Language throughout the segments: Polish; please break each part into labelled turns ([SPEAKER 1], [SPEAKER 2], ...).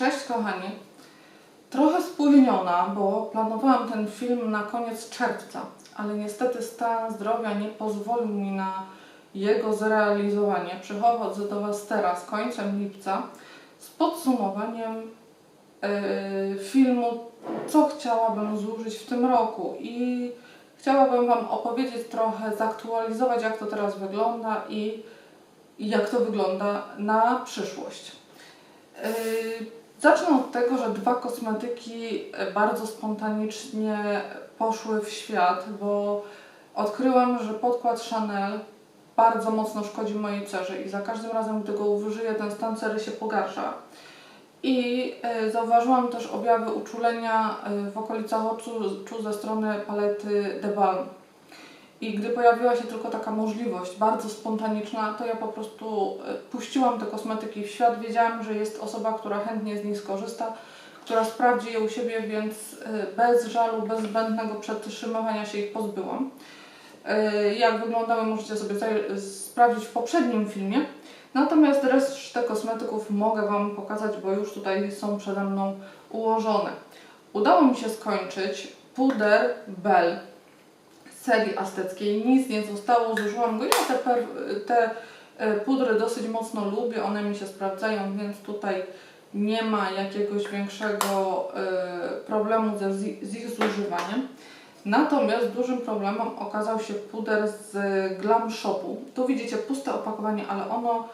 [SPEAKER 1] Cześć kochani. Trochę spóźniona, bo planowałam ten film na koniec czerwca, ale niestety stan zdrowia nie pozwolił mi na jego zrealizowanie. Przychodzę do Was teraz, końcem lipca, z podsumowaniem yy, filmu, co chciałabym zużyć w tym roku i chciałabym Wam opowiedzieć trochę, zaktualizować jak to teraz wygląda i i jak to wygląda na przyszłość. Zacznę od tego, że dwa kosmetyki e, bardzo spontanicznie poszły w świat, bo odkryłam, że podkład Chanel bardzo mocno szkodzi mojej cerze i za każdym razem, gdy go użyję, ten stan cery się pogarsza. I e, zauważyłam też objawy uczulenia e, w okolicach oczu ze strony palety The Balm. I gdy pojawiła się tylko taka możliwość, bardzo spontaniczna, to ja po prostu e, puściłam te kosmetyki w świat. Wiedziałam, że jest osoba, która chętnie z nich skorzysta, która sprawdzi je u siebie, więc e, bez żalu, bez zbędnego przetrzymywania się ich pozbyłam. E, Jak wyglądały, możecie sobie sprawdzić w poprzednim filmie. Natomiast resztę kosmetyków mogę Wam pokazać, bo już tutaj są przede mną ułożone. Udało mi się skończyć puder Bell serii azteckiej. Nic nie zostało, zużyłam go. Ja te, per, te e, pudry dosyć mocno lubię, one mi się sprawdzają, więc tutaj nie ma jakiegoś większego e, problemu ze, z ich zużywaniem. Natomiast dużym problemem okazał się puder z Glam Shopu. Tu widzicie puste opakowanie, ale ono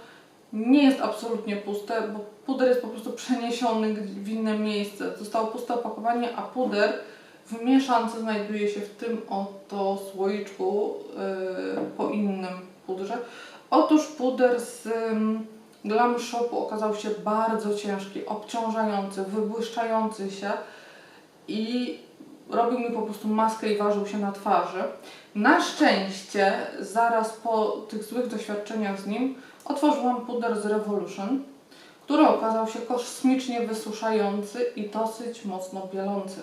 [SPEAKER 1] nie jest absolutnie puste, bo puder jest po prostu przeniesiony w inne miejsce. Zostało puste opakowanie, a puder w mieszance znajduje się w tym oto słoiczku yy, po innym pudrze. Otóż puder z ym, Glam Shopu okazał się bardzo ciężki, obciążający, wybłyszczający się i robił mi po prostu maskę i ważył się na twarzy. Na szczęście, zaraz po tych złych doświadczeniach z nim, otworzyłam puder z Revolution, który okazał się kosmicznie wysuszający i dosyć mocno bielący.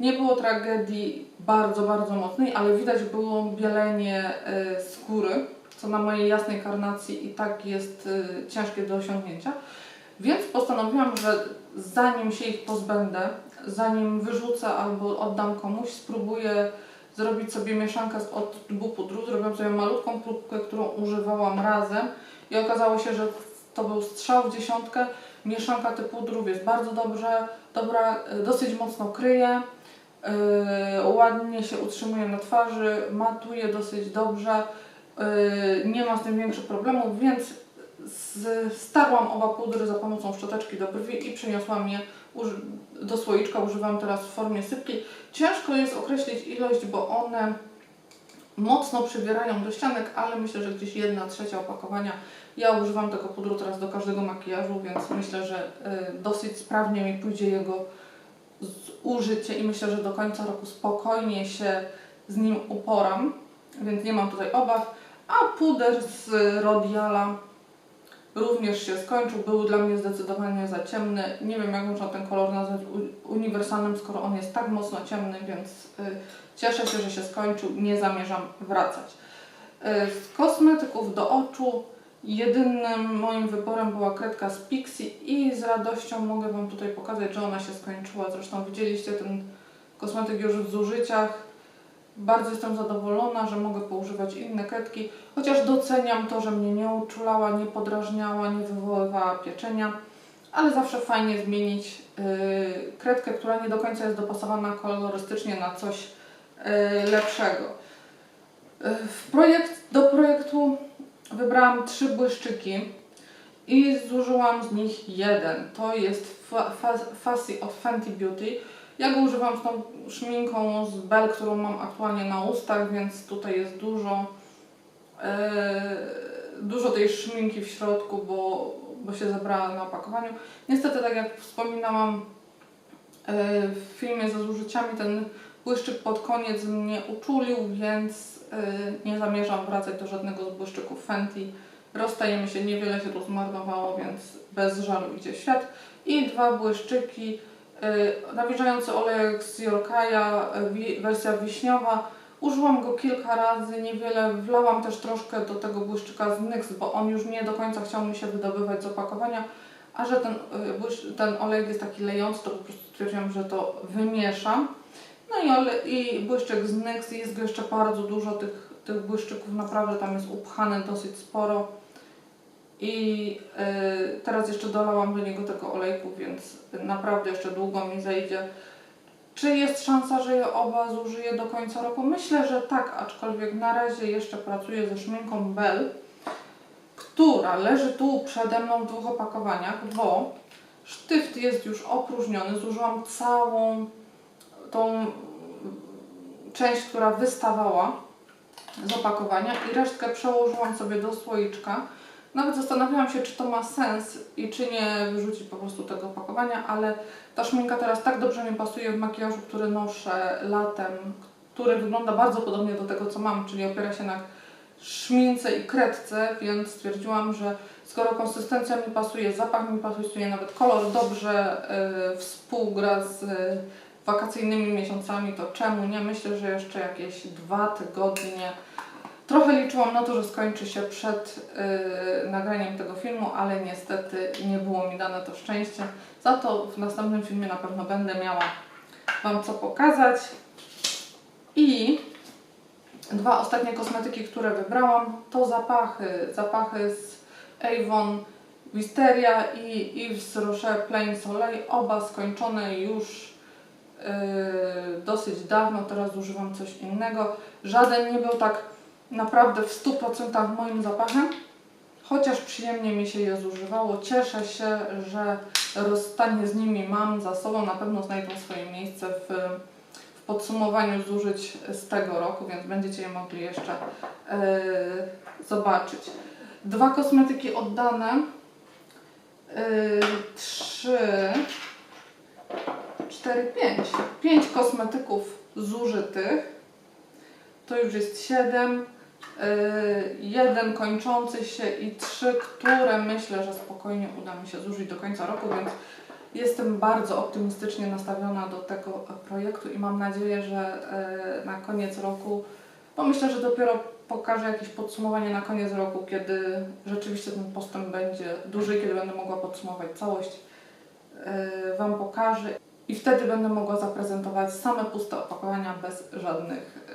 [SPEAKER 1] Nie było tragedii bardzo, bardzo mocnej, ale widać było bielenie y, skóry, co na mojej jasnej karnacji i tak jest y, ciężkie do osiągnięcia. Więc postanowiłam, że zanim się ich pozbędę, zanim wyrzucę albo oddam komuś, spróbuję zrobić sobie mieszankę od dwóch pudrów. Zrobiłam sobie malutką próbkę, którą używałam razem i okazało się, że to był strzał w dziesiątkę. Mieszanka tych pudrów jest bardzo dobrze, dobra, y, dosyć mocno kryje. Yy, ładnie się utrzymuje na twarzy, matuje dosyć dobrze, yy, nie ma z tym większych problemów, więc starłam oba pudry za pomocą szczoteczki do brwi i przyniosłam je do słoiczka. Używam teraz w formie sypkiej. Ciężko jest określić ilość, bo one mocno przybierają do ścianek, ale myślę, że gdzieś jedna trzecia opakowania. Ja używam tego pudru teraz do każdego makijażu, więc myślę, że y, dosyć sprawnie mi pójdzie jego użycie i myślę, że do końca roku spokojnie się z nim uporam, więc nie mam tutaj obaw. A puder z Rodiala również się skończył, był dla mnie zdecydowanie za ciemny. Nie wiem jak można ten kolor nazwać uniwersalnym, skoro on jest tak mocno ciemny, więc y, cieszę się, że się skończył, nie zamierzam wracać. Y, z kosmetyków do oczu Jedynym moim wyborem była kredka z Pixie i z radością mogę Wam tutaj pokazać, że ona się skończyła. Zresztą widzieliście ten kosmetyk już w zużyciach. Bardzo jestem zadowolona, że mogę poużywać inne kredki, chociaż doceniam to, że mnie nie uczulała, nie podrażniała, nie wywoływała pieczenia, ale zawsze fajnie zmienić yy, kredkę, która nie do końca jest dopasowana kolorystycznie na coś yy, lepszego. Yy, w projekt, do projektu Wybrałam trzy błyszczyki i zużyłam z nich jeden. To jest fa fa Fussy od Fenty Beauty. Ja go używam z tą szminką z Bell, którą mam aktualnie na ustach, więc tutaj jest dużo, e, dużo tej szminki w środku, bo, bo się zebrała na opakowaniu. Niestety, tak jak wspominałam e, w filmie ze zużyciami, ten błyszczyk pod koniec mnie uczulił, więc nie zamierzam wracać do żadnego z błyszczyków Fenty. Rozstajemy się, niewiele się tu zmarnowało, więc bez żalu idzie świat. I dwa błyszczyki, y, nawilżający olejek z Yorkaya, y, wersja wiśniowa. Użyłam go kilka razy, niewiele, wlałam też troszkę do tego błyszczyka z NYX, bo on już nie do końca chciał mi się wydobywać z opakowania, a że ten, y, ten olej jest taki lejący, to po prostu stwierdziłam, że to wymieszam. No i, ole, i z NYX, jest go jeszcze bardzo dużo, tych, tych błyszczyków naprawdę tam jest upchane dosyć sporo. I y, teraz jeszcze dolałam do niego tego olejku, więc naprawdę jeszcze długo mi zejdzie. Czy jest szansa, że je oba zużyję do końca roku? Myślę, że tak, aczkolwiek na razie jeszcze pracuję ze szminką Bell, która leży tu przede mną w dwóch opakowaniach, bo sztyft jest już opróżniony. Zużyłam całą tą część, która wystawała z opakowania i resztkę przełożyłam sobie do słoiczka. Nawet zastanawiałam się, czy to ma sens i czy nie wyrzucić po prostu tego opakowania, ale ta szminka teraz tak dobrze mi pasuje w makijażu, który noszę latem, który wygląda bardzo podobnie do tego, co mam, czyli opiera się na szmince i kredce, więc stwierdziłam, że skoro konsystencja mi pasuje, zapach mi pasuje, nawet kolor dobrze y, współgra z wakacyjnymi miesiącami, to czemu nie? Myślę, że jeszcze jakieś dwa tygodnie. Trochę liczyłam na to, że skończy się przed y, nagraniem tego filmu, ale niestety nie było mi dane to szczęście. Za to w następnym filmie na pewno będę miała Wam co pokazać. I dwa ostatnie kosmetyki, które wybrałam, to zapachy. Zapachy z Avon Wisteria i Yves Rocher Plain Soleil. Oba skończone już yy, dosyć dawno, teraz używam coś innego. Żaden nie był tak naprawdę w 100% moim zapachem, chociaż przyjemnie mi się je zużywało. Cieszę się, że rozstanie z nimi mam za sobą. Na pewno znajdą swoje miejsce w, w podsumowaniu zużyć z tego roku, więc będziecie je mogli jeszcze yy, zobaczyć. Dwa kosmetyki oddane. Yy, trzy, cztery, pięć. Pięć kosmetyków zużytych. To już jest siedem. Yy, jeden kończący się i trzy, które myślę, że spokojnie uda mi się zużyć do końca roku, więc jestem bardzo optymistycznie nastawiona do tego projektu i mam nadzieję, że yy, na koniec roku, bo myślę, że dopiero pokażę jakieś podsumowanie na koniec roku, kiedy rzeczywiście ten postęp będzie duży, kiedy będę mogła podsumować całość, yy, Wam pokażę i wtedy będę mogła zaprezentować same puste opakowania bez żadnych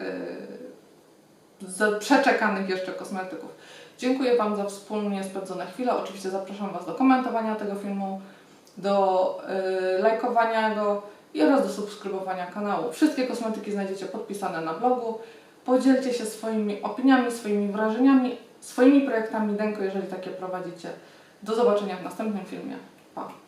[SPEAKER 1] yy, przeczekanych jeszcze kosmetyków. Dziękuję Wam za wspólnie spędzone chwile. Oczywiście zapraszam Was do komentowania tego filmu, do yy, lajkowania go i oraz do subskrybowania kanału. Wszystkie kosmetyki znajdziecie podpisane na blogu. Podzielcie się swoimi opiniami, swoimi wrażeniami, swoimi projektami Denko, jeżeli takie prowadzicie. Do zobaczenia w następnym filmie. Pa!